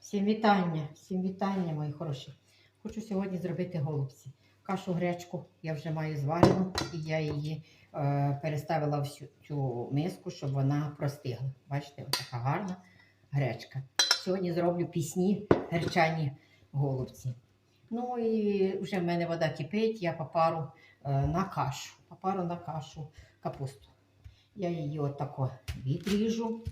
Всім вітання, всім вітання, мої хороші. Хочу сьогодні зробити голубці. Кашу гречку я вже маю зварену, і я її е, переставила в цю, миску, щоб вона простигла. Бачите, така гарна гречка. Сьогодні зроблю пісні гречані голубці. Ну і вже в мене вода кипить, я попару е, на кашу. Попару на кашу капусту. Я її отако відріжу.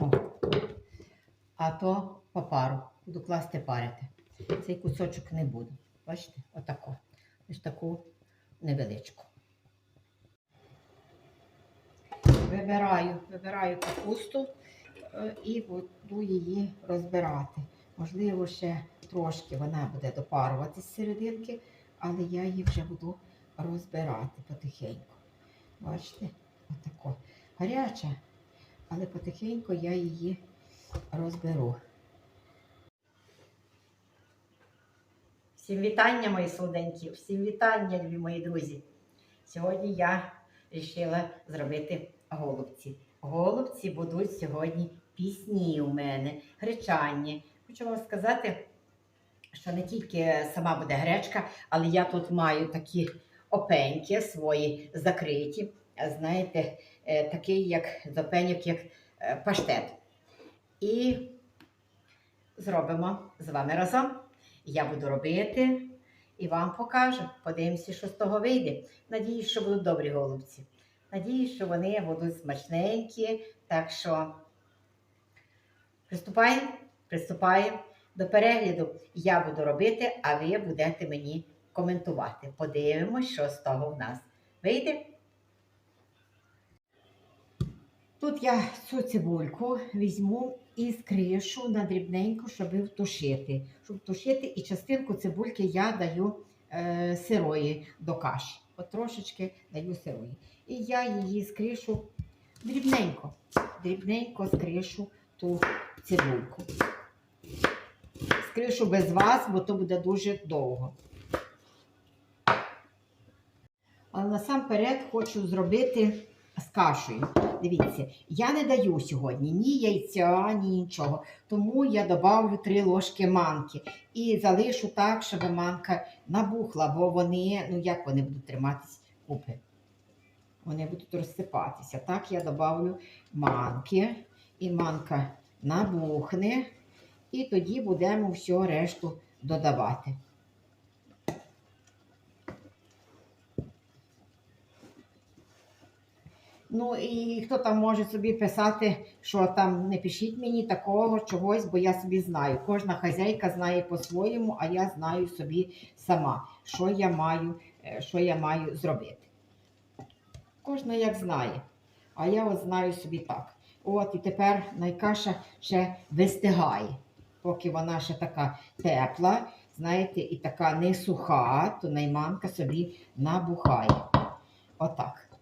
О. А то попару. Буду класти парити. Цей кусочок не буду. Бачите? Отако. Ось таку невеличку. Вибираю, вибираю капусту е, і буду її розбирати. Можливо, ще трошки вона буде допаруватись з серединки, але я її вже буду розбирати потихеньку. Бачите? Отако. Гаряча, але потихеньку я її розберу. Всім вітання, мої солоденькі, всім вітання, любі мої друзі. Сьогодні я вирішила зробити голубці. Голубці будуть сьогодні пісні у мене, гречані. Хочу вам сказати, що не тільки сама буде гречка, але я тут маю такі опеньки свої закриті. Знаєте, е, такий як з опеньок, як е, паштет. І зробимо з вами разом. Я буду робити і вам покажу. Подивимося, що з того вийде. Надіюсь, що будуть добрі голубці. Надіюсь, що вони будуть смачненькі. Так що приступаємо, приступаємо до перегляду. Я буду робити, а ви будете мені коментувати. Подивимось, що з того в нас вийде. Тут я цю цибульку візьму і скришу на дрібненьку, щоб втушити. Щоб втушити, і частинку цибульки я даю е, сирої до каші. От трошечки даю сирої. І я її скришу дрібненько. Дрібненько скришу ту цибульку. Скришу без вас, бо то буде дуже довго. Але насамперед хочу зробити з кашею. Дивіться, я не даю сьогодні ні яйця, ні нічого. Тому я додавлю 3 ложки манки і залишу так, щоб манка набухла, бо вони, ну як вони будуть триматись купи? Вони будуть розсипатися. Так, я додавлю манки, і манка набухне, і тоді будемо всю решту додавати. Ну і хто там може собі писати, що там не пишіть мені такого чогось, бо я собі знаю. Кожна хазяйка знає по-своєму, а я знаю собі сама, що я маю, е, що я маю зробити. Кожна як знає. А я от знаю собі так. От і тепер найкаша ще вистигає. Поки вона ще така тепла, знаєте, і така не суха, то найманка собі набухає. Отак.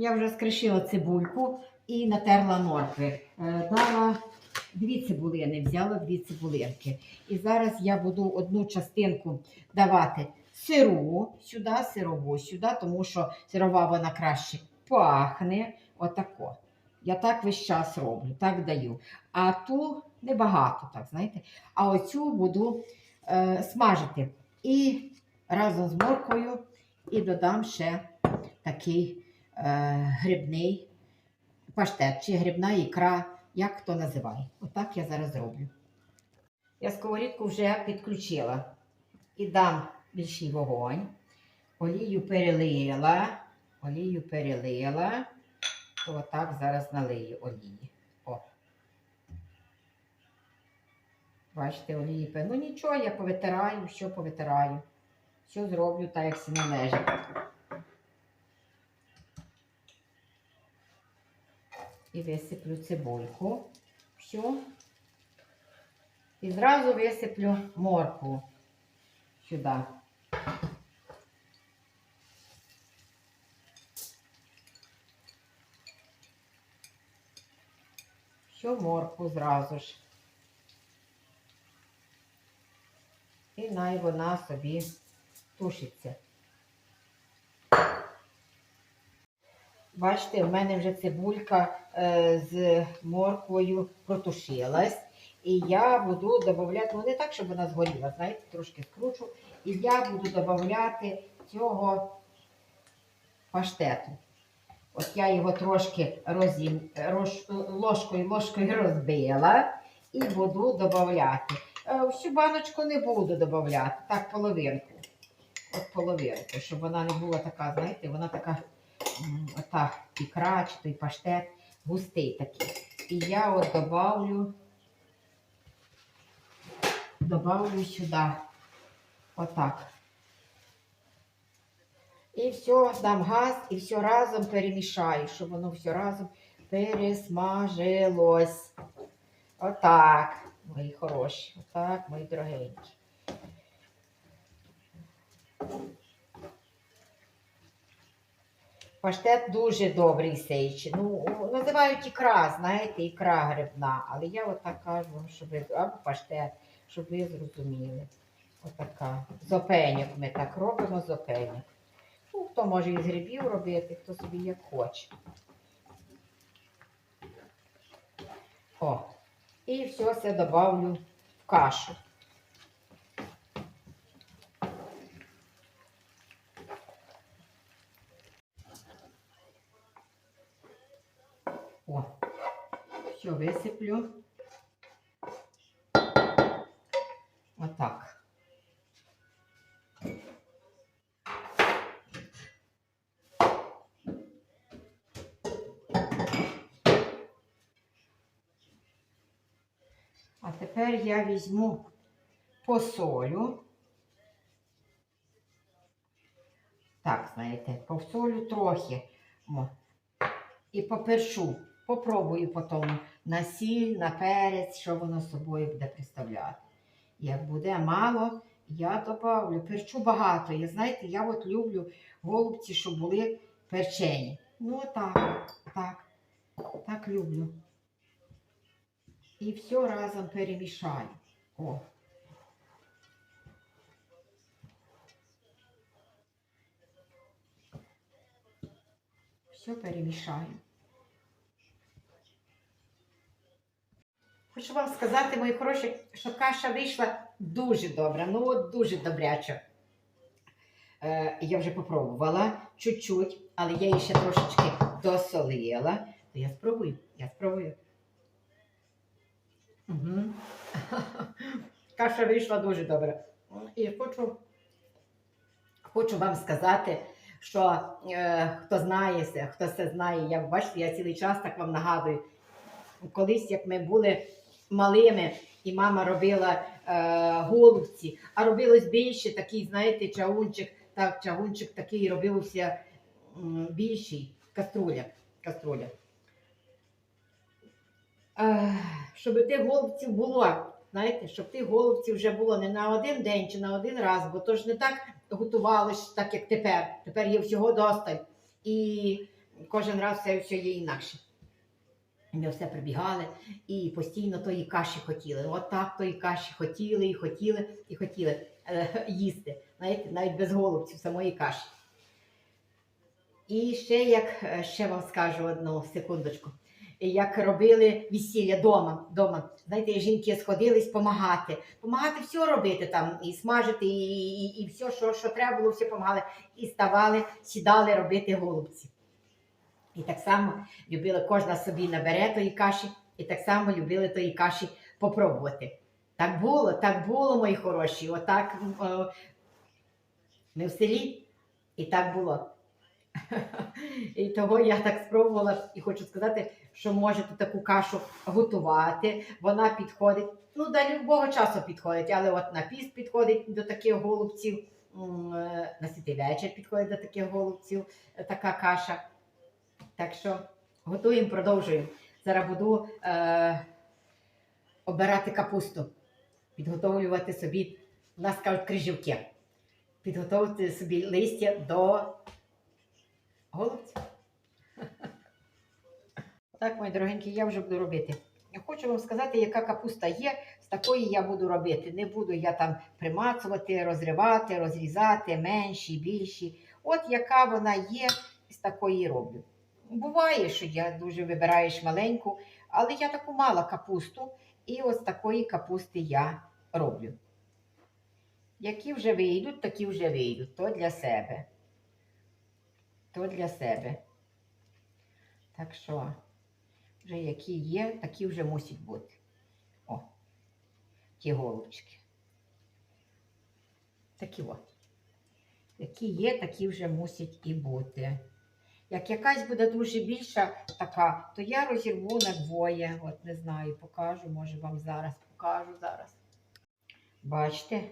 Я вже скришила цибульку і натерла моркви. Е, Дала дві цибулини, взяла дві цибулинки. І зараз я буду одну частинку давати сиру сюди, сирову сюди, тому що сирова вона краще пахне. Отако. Я так весь час роблю, так даю. А ту небагато, так, знаєте. А оцю буду е, смажити. І разом з морквою і додам ще такий грибний паштет чи грибна ікра, як хто називає. Отак я зараз роблю. Я сковорідку вже підключила і дам більший вогонь. Олію перелила, олію перелила, то отак зараз налию олії. О. Бачите, олії Ну нічого, я повитираю, все повитираю. Все зроблю так, як всі належить. І висиплю цибульку. Все. І зразу висиплю моркву сюди. Всю моркву зразу ж. І най вона собі тушиться. Бачите, в мене вже цибулька е, з морквою протушилась. І я буду додавати, ну не так, щоб вона згоріла, знаєте, трошки скручу. І я буду додавати цього паштету. От я його трошки розім, роз, ложкою, ложкою розбила і буду додавати. Е, Всю баночку не буду додавати, так половинку. От половинку, щоб вона не була така, знаєте, вона така ота ікра чи той паштет густий такий. І я от добавлю, добавлю сюди. Отак. І все, дам газ і все разом перемішаю, щоб воно все разом пересмажилось. Отак, мої хороші, отак, мої дорогенькі. Паштет дуже добрий сейчий. Ну, називають ікра, знаєте, ікра грибна. Але я отак кажу, вам, щоб або паштет, щоб ви зрозуміли. Отака. З ми так робимо з. Ну, хто може із грибів робити, хто собі як хоче. О, і все це добавлю в кашу. О, все висиплю. Отак. А тепер я візьму посолю. Так, знаєте, посолю трохи. О. І попершу. Попробую потім на сіль, на перець, що воно собою буде представляти. Як буде мало, я добавлю. Перчу багато. Я знаєте, я от люблю голубці, щоб були перчені. Ну так, так, так люблю. І все разом перемішаю. О. Все перемішаю. Хочу вам сказати, мої хороші, що каша вийшла дуже добра, ну от дуже добряча. Е, я вже попробувала чуть-чуть, але я її ще трошечки досолила. То я спробую, я спробую. Угу. Каша вийшла дуже добре. І хочу, хочу вам сказати, що е, хто знає, це, хто це знає, я бачите, я цілий час так вам нагадую. Колись, як ми були малими, і мама робила е, голубці, а робилось більше такий, знаєте, чагунчик, так, чагунчик такий робився більший, каструля. каструля. Е, щоб тих голубців було, знаєте, щоб тих голубців вже було не на один день чи на один раз, бо то ж не так готувалось, так як тепер. Тепер є всього досталь. І кожен раз все, все є інакше. Ми все прибігали і постійно тої каші хотіли. От так тої каші хотіли і хотіли і хотіли е, їсти. Знаєте, навіть без голубців самої каші. І ще як е, ще вам скажу одну секундочку. Як робили весілля дома, дома. Знаєте, жінки сходились допомагати. Помагати все робити там, і смажити, і, і, і все, що, що треба було, все допомагали. І ставали, сідали робити голубці. І так само любили кожна собі набере тої каші, і так само любили тої каші попробувати. Так було, так було, мої хороші. Отак о, ми в селі, і так було. І того я так спробувала і хочу сказати, що можете таку кашу готувати. Вона підходить, ну, до любого часу підходить, але от на піст підходить до таких голубців, е, на святий вечір підходить до таких голубців е, така каша. Так що готуємо, продовжуємо. Зараз буду е, обирати капусту, підготовлювати собі, у нас кажуть, крижівки. Підготовити собі листя до голубців. Так, мої дорогенькі, я вже буду робити. Я хочу вам сказати, яка капуста є. з такої я буду робити. Не буду я там примацувати, розривати, розрізати, менші, більші. От яка вона є, з такої роблю. Буває, що я дуже вибираєш маленьку, але я таку мала капусту, і ось такої капусти я роблю. Які вже вийдуть, такі вже вийдуть. То для себе. То для себе. Так що, вже які є, такі вже мусять бути. О, ті голубчики. Такі от. Які є, такі вже мусять і бути. Як якась буде дуже більша така, то я розірву на двоє. От не знаю, покажу, може вам зараз покажу зараз. Бачите,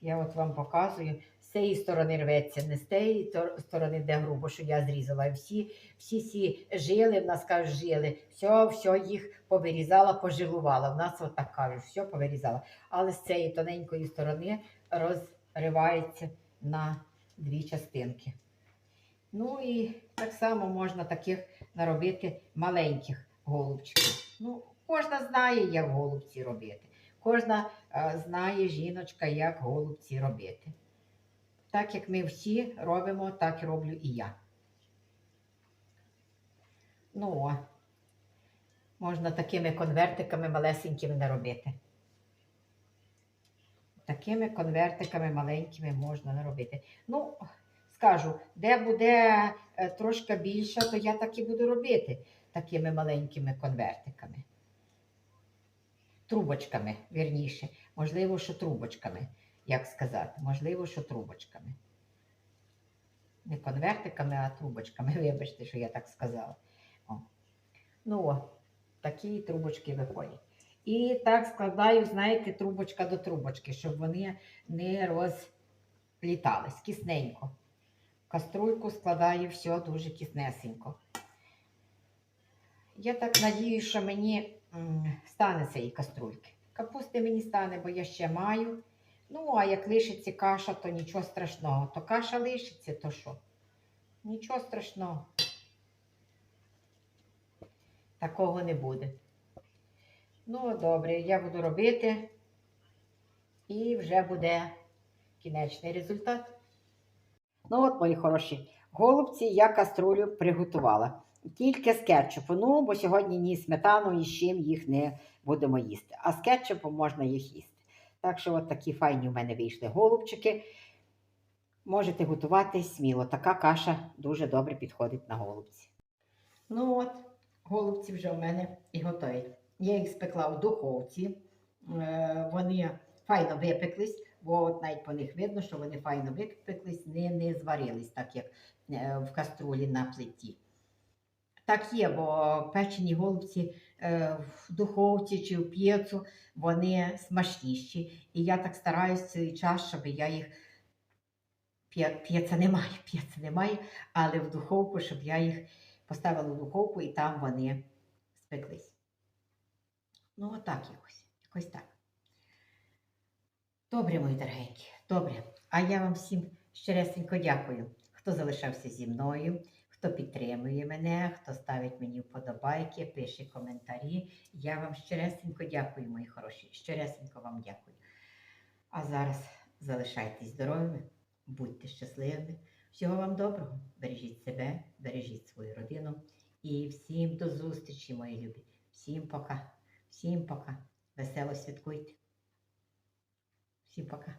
я от вам показую. З цієї сторони рветься, не з тієї сторони, де грубо, що я зрізала. Всі, всі ці жили, в нас кажуть, жили, все, все їх повирізала, пожилувала. В нас от так кажуть, все повирізала. Але з цієї тоненької сторони розривається на дві частинки. Ну і так само можна таких наробити маленьких голубчиків. Ну, кожна знає, як голубці робити. Кожна е, знає жіночка, як голубці робити. Так як ми всі робимо, так роблю і я. Ну, можна такими конвертиками малесенькими не робити. Такими конвертиками маленькими можна не робити. Ну, скажу, де буде е, трошки більше, то я так і буду робити такими маленькими конвертиками. Трубочками, вірніше. Можливо, що трубочками, як сказати. Можливо, що трубочками. Не конвертиками, а трубочками. Вибачте, що я так сказала. О. Ну, о, такі трубочки виходять. І так складаю, знаєте, трубочка до трубочки, щоб вони не розлітались кисненько. Каструльку складаю все дуже тіснесенько. Я так надіюсь, що мені стане цієї каструльки. Капусти мені стане, бо я ще маю. Ну, а як лишиться каша, то нічого страшного. То каша лишиться, то що? Нічого страшного. Такого не буде. Ну, добре, я буду робити. І вже буде кінечний результат. Ну от, мої хороші, голубці я каструлю приготувала. Тільки з кетчупу. Ну, бо сьогодні ні сметану, ні з чим їх не будемо їсти. А з кетчупом можна їх їсти. Так що, от такі файні у мене вийшли голубчики. Можете готувати сміло. Така каша дуже добре підходить на голубці. Ну от, голубці вже у мене і готові. Я їх спекла в духовці. Е, Вони файно випеклись, бо от навіть по них видно, що вони файно випеклись, не, не зварились, так як е, в каструлі на плиті. Так є, бо печені голубці е, в духовці чи в п'єцу, вони смачніші. І я так стараюся цей час, щоб я їх. П'єца немає, п'єца немає, але в духовку, щоб я їх поставила в духовку і там вони спеклись. Ну, отак якось. Якось так. Добре, мої дорогенькі, добре. А я вам всім щиресенько дякую, хто залишався зі мною, хто підтримує мене, хто ставить мені вподобайки, пише коментарі. Я вам щиресенько дякую, мої хороші. Щиресенько вам дякую. А зараз залишайтесь здоровими, будьте щасливими. Всього вам доброго. Бережіть себе, бережіть свою родину. І всім до зустрічі, мої любі. Всім пока. Всім пока. Весело святкуйте. Всім пока.